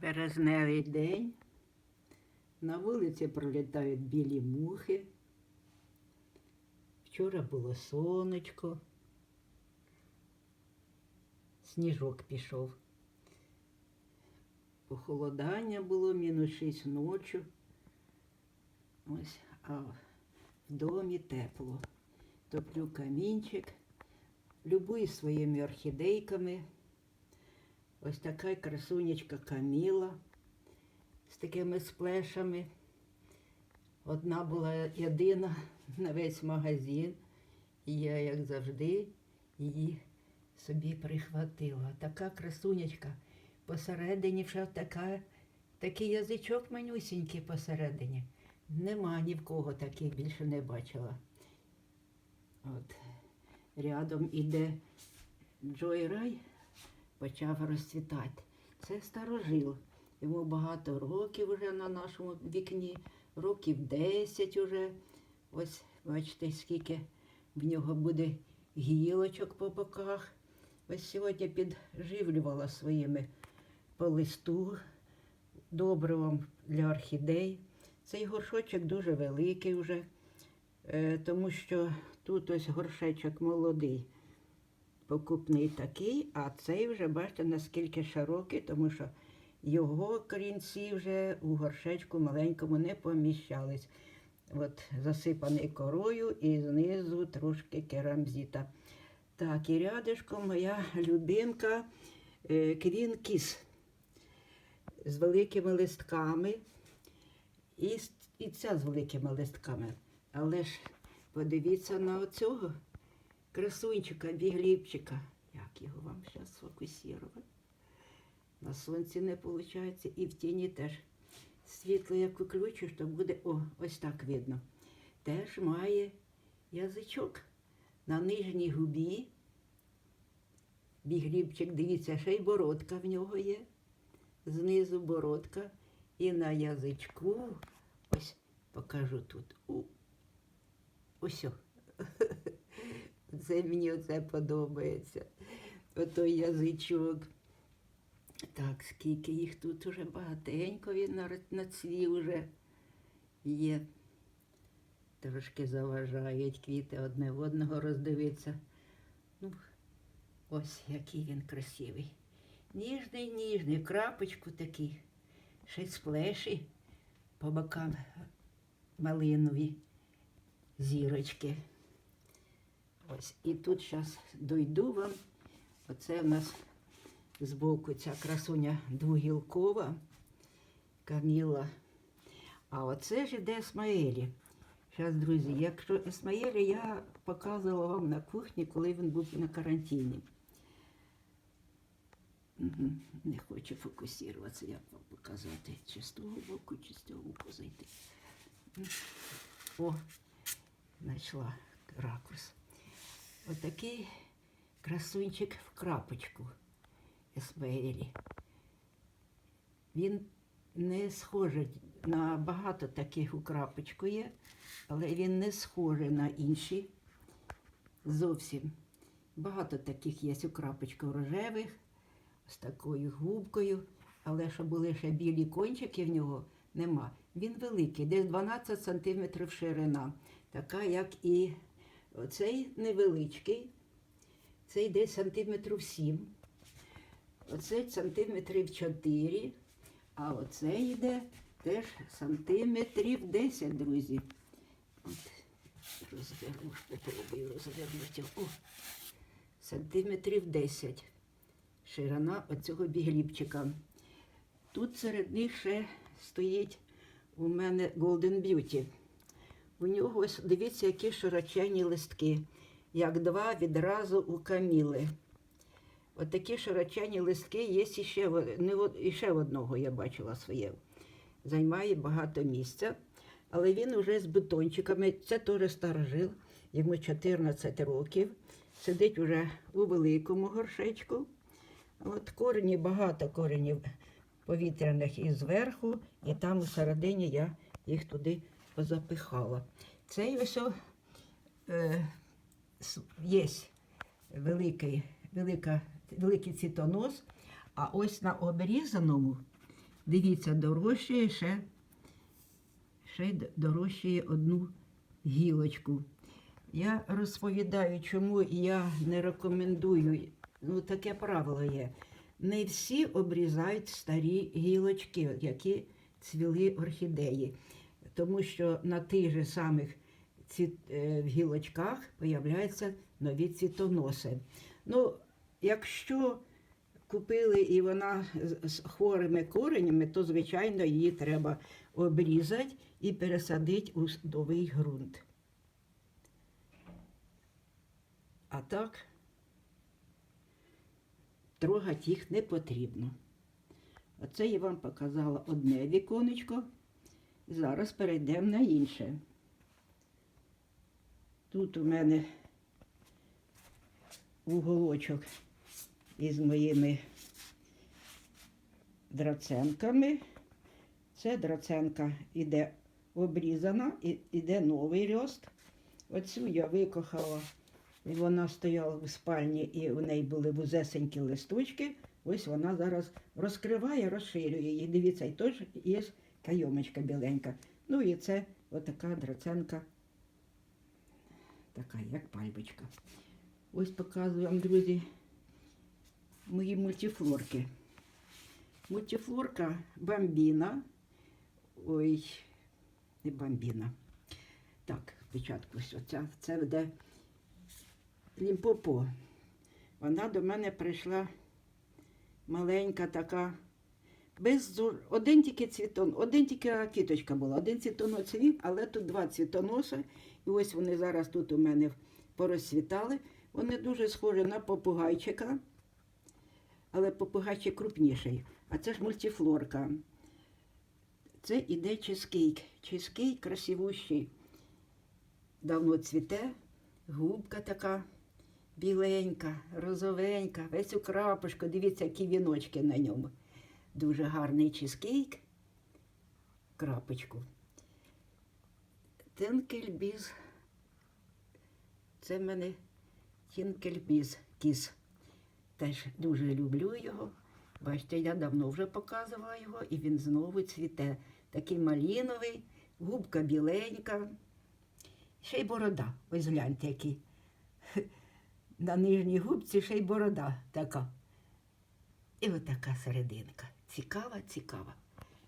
Березневий день. На вулиці пролітають білі мухи. Вчора було сонечко. Сніжок пішов. Похолодання було мінус 6 ночі. Ось, а в домі тепло. Топлю камінчик, любуюсь своїми орхідейками. Ось така красунечка Каміла з такими сплешами. Одна була єдина на весь магазин, і я, як завжди, її собі прихватила. Така красунечка посередині ще така, такий язичок манюсінький посередині. Нема ні в кого таких більше не бачила. От. Рядом іде Джой Рай, почав розцвітати. Це старожил. Йому багато років вже на нашому вікні, років 10 уже. Ось бачите, скільки в нього буде гілочок по боках. Ось сьогодні підживлювала своїми по листу добривом для орхідей. Цей горшочок дуже великий вже, е, тому що тут ось горшечок молодий покупний такий, а цей вже, бачите, наскільки широкий, тому що його корінці вже у горшечку маленькому не поміщались. От засипаний корою і знизу трошки керамзіта. Так, і рядишком моя любимка е, Квін з великими листками. І, і ця з великими листками. Але ж подивіться на оцього красунчика, бігліпчика. Як його вам зараз сфокусувати? На сонці не виходить і в тіні теж. Світло, як виключиш, то буде о, ось так видно. Теж має язичок на нижній губі. Бігліпчик, дивіться, ще й бородка в нього є. Знизу бородка. І на язичку, ось покажу тут. Ось. Це мені оце подобається. Отой язичок. Так, скільки їх тут уже багатенько він на цві вже є. Трошки заважають квіти одне в одного роздивитися. Ну, ось який він красивий. Ніжний, ніжний, крапочку такий. Ще й сплеші по бокам малинові зірочки. Ось. І тут зараз дойду вам. Оце в нас збоку ця красуня двогілкова Каміла. А оце ж іде Есмаелі. Зараз, друзі, якщо Есмаелі я показувала вам на кухні, коли він був на карантині. Не хочу фокусуватися, як вам показати, чи з того боку, чи з цього боку зайти. О, знайшла ракурс. Отакий красунчик в крапочку Есмаелі. Він не схожий на багато таких у крапочку є, але він не схожий на інші зовсім. Багато таких є у крапочку рожевих, з такою губкою, але щоб були ще білі кончики в нього, нема. Він великий, десь 12 см ширина, така, як і оцей невеличкий, цей десь сантиметрів 7, оцей сантиметрів 4, а оцей йде теж сантиметрів 10, друзі. От, розверну, попробую розвернути. О, сантиметрів 10 ширина оцього бігліпчика. Тут серед них ще стоїть у мене Golden Beauty. У нього ось дивіться, які широченні листки, як два відразу у каміли. Отакі широченні листки є іще, в- не в одного я бачила своє. Займає багато місця. Але він уже з бутончиками, це теж старожил, йому 14 років. Сидить уже у великому горшечку. От корені, багато коренів повітряних і зверху, і там усередині я їх туди позапихала. Цей ось є великий, велика, великий цитонос, а ось на обрізаному дивіться, дорожчає ще, ще дорожчає одну гілочку. Я розповідаю, чому я не рекомендую. Ну, таке правило є. Не всі обрізають старі гілочки, які цвіли орхідеї. Тому що на тих же самих ці, е, гілочках появляються нові цвітоноси. Ну, якщо купили і вона з- хворими коренями, то, звичайно, її треба обрізати і пересадити у новий ґрунт. А так трогати їх не потрібно. Оце я вам показала одне віконечко. Зараз перейдемо на інше. Тут у мене уголочок із моїми драценками. Це драценка іде обрізана, і іде новий ріст. Оцю я викохала. І вона стояла в спальні, і у неї були вузесенькі листочки. Ось вона зараз розкриває, розширює її. Дивіться, і теж є кайомочка біленька. Ну і це отака драценка, така, як пальбочка. Ось показую вам, друзі, мої мультифлорки. Мультифлорка бамбіна. Ой, не бамбіна. Так, спочатку ось оця, це де Лімпопо. Вона до мене прийшла маленька така. Без зор- один тільки цвітон, один тільки кіточка була, один цвітонос цвів, але тут два цвітоноси. І ось вони зараз тут у мене порозцвітали. Вони дуже схожі на попугайчика, але попугайчик крупніший. А це ж мультифлорка. Це іде чизкейк. Чизкейк красивущий. Давно цвіте, губка така біленька, розовенька, весь у крапочку. Дивіться, які віночки на ньому. Дуже гарний чизкейк. Крапочку. Тенкельбіз. Це в мене Тінкельбіз кіс. Теж дуже люблю його. Бачите, я давно вже показувала його, і він знову цвіте. Такий маліновий, губка біленька. Ще й борода. Ось гляньте, який. На нижній губці ще й борода така. І отака серединка. Цікава, цікава.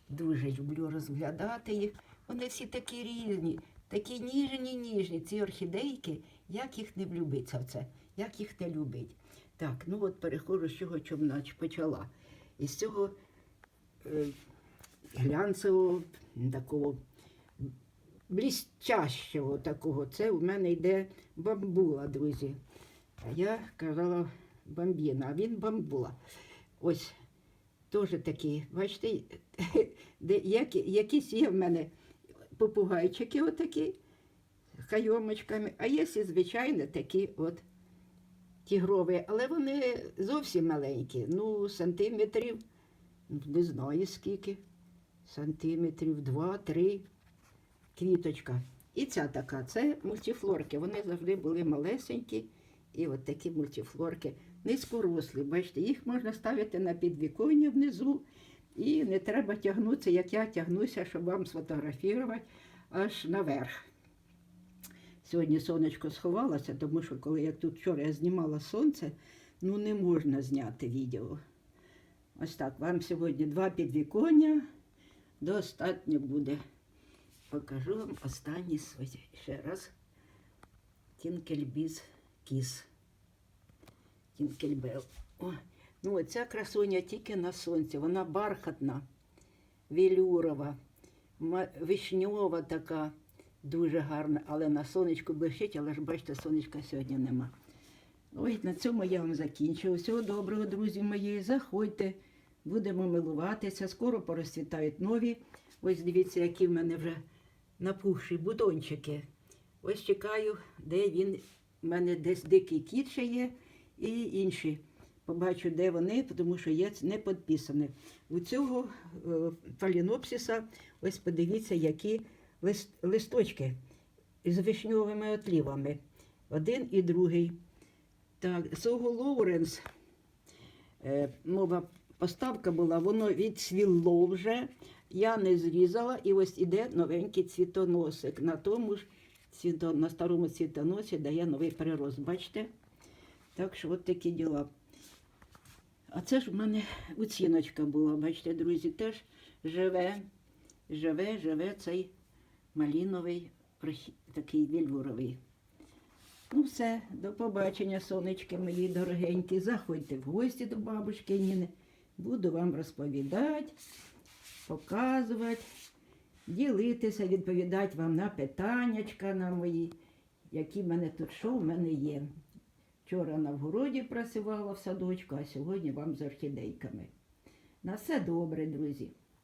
Дуже люблю розглядати їх. Вони всі такі різні, такі ніжні, ніжні. Ці орхідейки, як їх не влюбиться в це, як їх не любить. Так, ну от переходжу з чого чому нач- почала. Із цього е, глянцевого, такого блістящого такого. Це у мене йде бамбула, друзі. А я казала бамбіна, а він бамбула. Ось теж такі, бачите, де, які, якісь є в мене попугайчики отакі, з кайомочками, а є звичайно такі от тігрові, але вони зовсім маленькі. Ну, сантиметрів, не знаю скільки, сантиметрів два-три квіточка. І ця така, це мультифлорки. Вони завжди були малесенькі. І от такі мультифлорки низькорослі. Бачите, їх можна ставити на підвіконня внизу. І не треба тягнутися, як я тягнуся, щоб вам сфотографувати аж наверх. Сьогодні сонечко сховалося, тому що коли я тут вчора я знімала сонце, ну не можна зняти відео. Ось так, вам сьогодні два підвіконня. Достатньо буде. Покажу вам останні свої ще раз. Тінкельбіз кіс. Тінкельбел. О, ну оця красуня тільки на сонці. Вона бархатна, велюрова, вишньова така, дуже гарна, але на сонечку блищить, але ж бачите, сонечка сьогодні нема. Ой, на цьому я вам закінчую. Всього доброго, друзі мої. Заходьте, будемо милуватися. Скоро порозцвітають нові. Ось дивіться, які в мене вже напухші бутончики. Ось чекаю, де він. У мене десь дикий кіт ще є і інші. Побачу, де вони, тому що є не підписані. У цього е, фалінопсиса, ось подивіться, які лист, листочки з вишньовими отлівами. Один і другий. Так, Сого Лоуренс, е, мова поставка була, воно відцвіло вже. Я не зрізала, і ось іде новенький цвітоносик. На тому ж на старому цвітоносі дає новий прирост. Бачите? Так що от такі діла. А це ж в мене оціночка була, бачите, друзі, теж живе, живе, живе цей маліновий, такий вільвуровий. Ну все, до побачення, сонечки мої дорогенькі. Заходьте в гості до бабушки Ніни. Буду вам розповідати, показувати, ділитися, відповідати вам на питаннячка на мої, які в мене тут, що в мене є. Вчора на вгороді працювала в садочку, а сьогодні вам з орхідейками. На все добре, друзі.